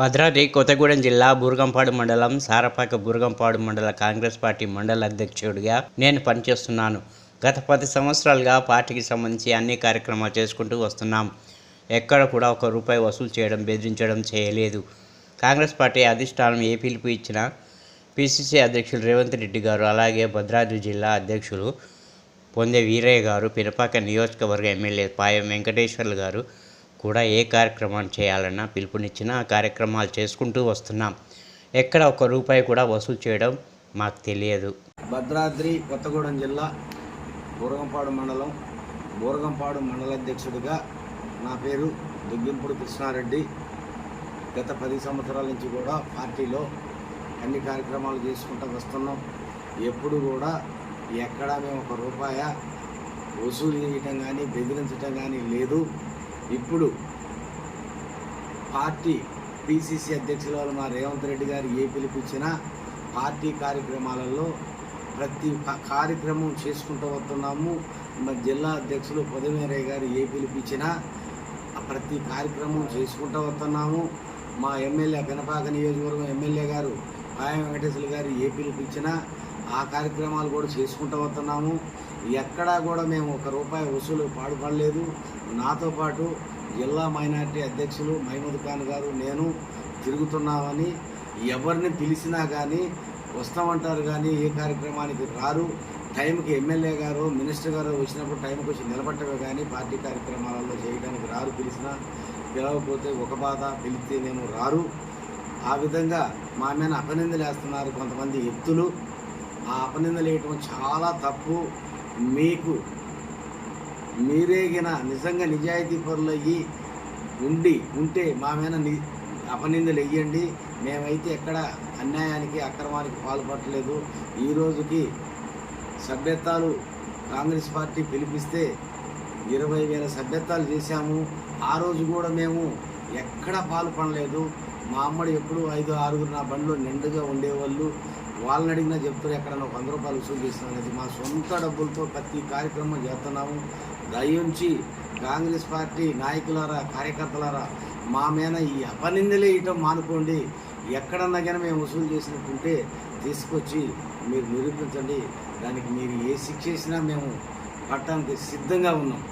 భద్రాద్రి కొత్తగూడెం జిల్లా బూర్గంపాడు మండలం సారపాక బూర్గంపాడు మండల కాంగ్రెస్ పార్టీ మండల అధ్యక్షుడిగా నేను పనిచేస్తున్నాను. గత పది సంవత్సరాలుగా పార్టీకి సంబంధించి అన్ని కార్యక్రమాలు చేసుకుంటూ వస్తున్నాం. ఎక్కడ కూడా ఒక రూపాయి వసూలు చేయడం బెదిరించడం చేయలేదు. కాంగ్రెస్ పార్టీ అధిష్టానం ఏ పిలుపు ఇచ్చిన పిసిసి అధ్యక్షులు రేవంత్ రెడ్డి గారు అలాగే భద్రాద్రి జిల్లా అధ్యక్షులు పొందే వీరయ్య గారు పినపాక నియోజకవర్గ ఎమ్మెల్యే పాయం వెంకటేశ్వర్లు గారు కూడా ఏ కార్యక్రమాన్ని చేయాలన్నా పిలుపునిచ్చినా ఆ కార్యక్రమాలు చేసుకుంటూ వస్తున్నాం. ఎక్కడ ఒక రూపాయి కూడా వసూలు చేయడం మాకు తెలియదు. భద్రాద్రి కొత్తగూడెం జిల్లా బూరగంపాడు మండలం బూరగంపాడు మండల అధ్యక్షుడిగా నా పేరు దుగ్గింపుడు కృష్ణారెడ్డి. గత పది సంవత్సరాల నుంచి కూడా పార్టీలో అన్ని కార్యక్రమాలు చేసుకుంటూ వస్తున్నాం. ఎప్పుడు కూడా ఎక్కడా మేము ఒక రూపాయ వసూలు చేయటం కానీ బెదిరించటం కానీ లేదు. ఇప్పుడు పార్టీ పిసిసి అధ్యక్షులు మా రేవంత్ రెడ్డి గారు ఏ పిలిపించినా పార్టీ కార్యక్రమాలలో ప్రతి కార్యక్రమం చేసుకుంటూ వస్తున్నాము. మా జిల్లా అధ్యక్షులు పొదమేరయ్య గారు ఏ పిలిపించినా ప్రతి కార్యక్రమం చేసుకుంటూ వస్తున్నాము. మా ఎమ్మెల్యే కనపాక నియోజకవర్గం ఎమ్మెల్యే గారు పాయ వెంకటేశ్వర గారు ఏ పిలిపించినా ఆ కార్యక్రమాలు కూడా చేసుకుంటూ వస్తున్నాము. ఎక్కడా కూడా మేము ఒక రూపాయి వసూలు పాడుపడలేదు. నాతో పాటు జిల్లా మైనార్టీ అధ్యక్షులు మహమూద్ ఖాన్ గారు నేను తిరుగుతున్నామని ఎవరిని పిలిచినా కానీ వస్తామంటారు కానీ ఏ కార్యక్రమానికి రారు. టైంకి ఎమ్మెల్యే గారు మినిస్టర్ గారు వచ్చినప్పుడు టైంకి వచ్చి నిలబట్టమే కానీ పార్టీ కార్యక్రమాలలో చేయడానికి రారు పిలిచినా పిలవకపోతే ఒక బాధ పిలిస్తే నేను రారు. ఆ విధంగా మా మీద అపనిందలు వేస్తున్నారు కొంతమంది వ్యక్తులు ఆ అపనిందలు వేయటం చాలా తప్పు. మీకు మీరేగిన నిజంగా నిజాయితీ పరులు అయ్యి ఉండి ఉంటే మా మీద ని అపనిందలు వెయ్యండి మేమైతే ఎక్కడ అన్యాయానికి అక్రమానికి పాల్పడలేదు ఈ రోజుకి సభ్యత్వాలు కాంగ్రెస్ పార్టీ పిలిపిస్తే ఇరవై వేల సభ్యత్వాలు చేశాము. ఆ రోజు కూడా మేము ఎక్కడ పాల్పడలేదు. మా అమ్మడు ఎప్పుడు ఐదు ఆరుగురు నా బండిలో నిండుగా ఉండేవాళ్ళు. వాళ్ళని అడిగినా చెప్తారు ఎక్కడన్నా వంద రూపాయలు వసూలు చేస్తున్నాం అనేది. మా సొంత డబ్బులతో ప్రతి కార్యక్రమం చేస్తున్నాము. దయించి కాంగ్రెస్ పార్టీ నాయకులారా కార్యకర్తలారా మా మీద ఈ అపనిందలే ఇయటం మానుకోండి. ఎక్కడన్నా కానీ మేము వసూలు చేసినట్టుంటే తీసుకొచ్చి మీరు నిరూపించండి. దానికి మీరు ఏ శిక్ష వేసినా మేము పట్టడానికి సిద్ధంగా ఉన్నాం.